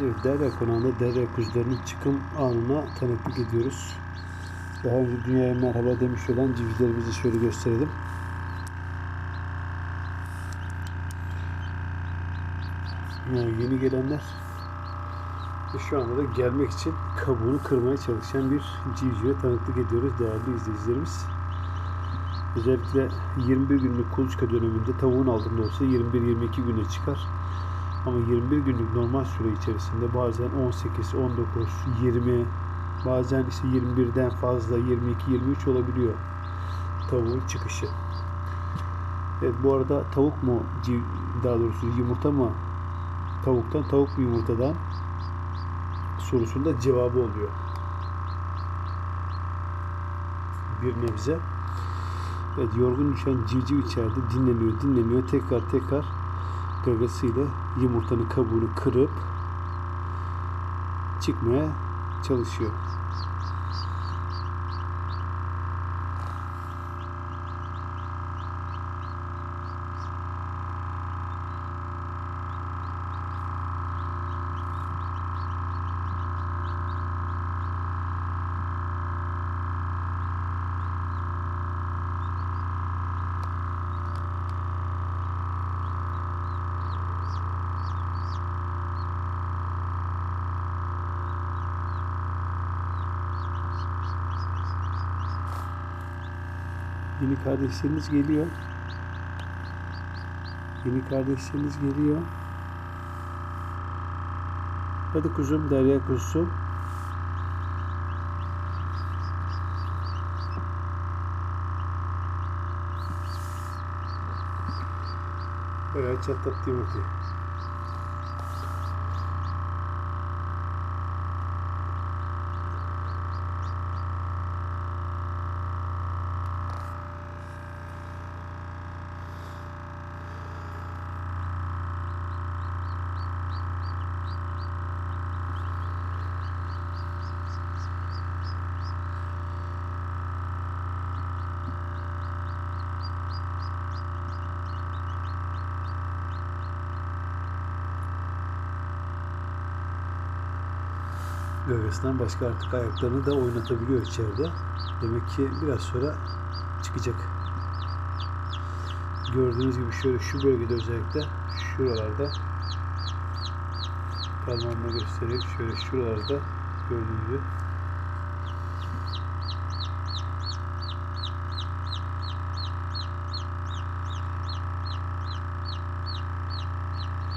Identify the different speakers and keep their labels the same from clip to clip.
Speaker 1: Evet, Derya konağında Derya kuzularının çıkım anına tanıklık ediyoruz. Daha önce dünyaya merhaba demiş olan civcivlerimizi şöyle gösterelim. Yani yeni gelenler şu anda da gelmek için kabuğunu kırmaya çalışan bir civcive tanıklık ediyoruz değerli izleyicilerimiz. Özellikle 21 günlük kuluçka döneminde tavuğun altında olsa 21-22 güne çıkar. Ama 21 günlük normal süre içerisinde bazen 18, 19, 20, bazen işte 21'den fazla 22, 23 olabiliyor tavuğun çıkışı. Evet bu arada tavuk mu daha doğrusu yumurta mı tavuktan tavuk mu yumurtadan sorusunda cevabı oluyor. Bir nebze. Evet yorgun düşen civciv içeride dinleniyor dinleniyor tekrar tekrar gagasıyla yumurtanın kabuğunu kırıp çıkmaya çalışıyor. Yeni kardeşleriniz geliyor. Yeni kardeşleriniz geliyor. Hadi kuzum Derya kuzusu. Evet çatlattı yumurtayı. Gagasından başka artık ayaklarını da oynatabiliyor içeride. Demek ki biraz sonra çıkacak. Gördüğünüz gibi şöyle şu bölgede özellikle şuralarda parmağımla göstereyim. Şöyle şuralarda gördüğünüz gibi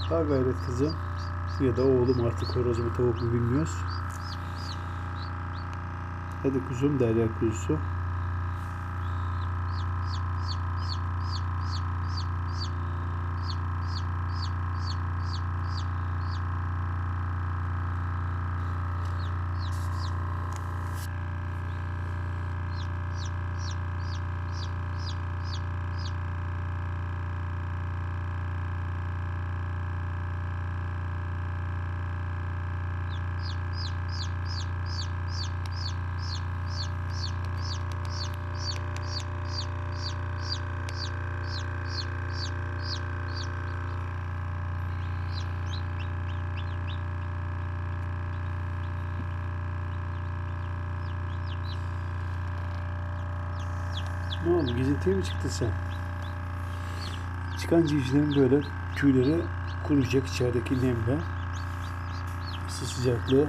Speaker 1: Ha gayret kızım ya da oğlum artık horoz mu tavuk mu bilmiyoruz. Hadi kuzum Derya kuzusu. Ne oldu? Gezintiye mi çıktın sen? Çıkan civcivlerin böyle tüyleri kuruyacak içerideki nemle. Isı sıcaklığı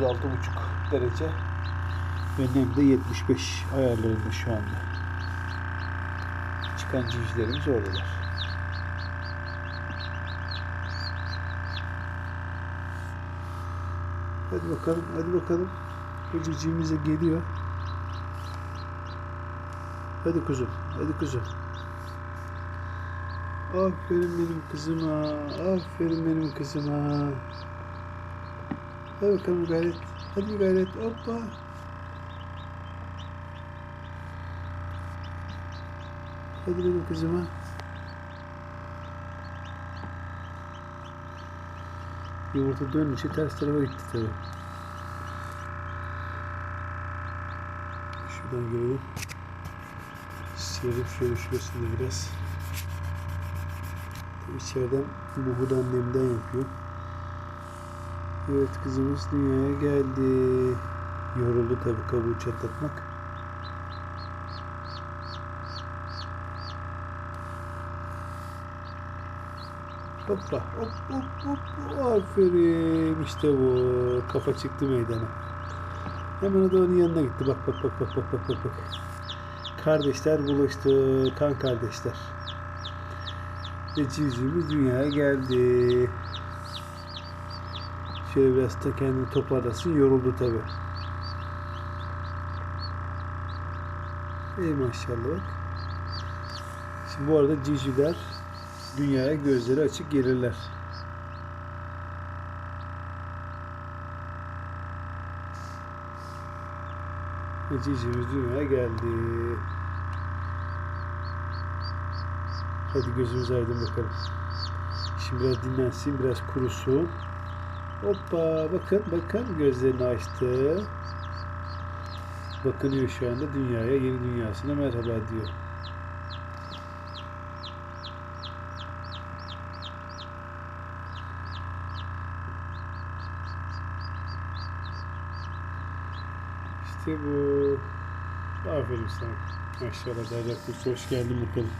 Speaker 1: 36,5 derece ve nem de 75 ayarlarında şu anda. Çıkan civcivlerimiz oradalar. Hadi bakalım, hadi bakalım. Civcivimiz de geliyor. Hadi kuzum, hadi kuzum. Aferin benim kızıma, aferin benim kızıma. Hadi bakalım gayret, hadi gayret, hoppa. Hadi benim kızıma. Yumurta dönünce ters tarafa gitti tabii. Şuradan girelim. Sıyırıp şöyle şurasını biraz. İçeriden buhud annemden yapıyor. Evet kızımız dünyaya geldi. Yoruldu tabi kabuğu çatlatmak. Hoppa hop hop hop aferin işte bu kafa çıktı meydana. Hemen o da onun yanına gitti bak bak bak bak bak bak bak. Kardeşler buluştu kan kardeşler. Ve civcivimiz dünyaya geldi. Şöyle biraz da kendini toparlasın yoruldu tabi. Ey maşallah. Şimdi bu arada civcivler dünyaya gözleri açık gelirler. Ve Civcivimiz dünyaya geldi. Hadi gözümüz aydın bakalım. Şimdi biraz dinlensin, biraz kurusun. Hoppa bakın bakın gözlerini açtı. Bakınıyor şu anda dünyaya, yeni dünyasına merhaba diyor. İşte bu. Aferin sana. Maşallah Derya Kuş hoş geldin bakalım.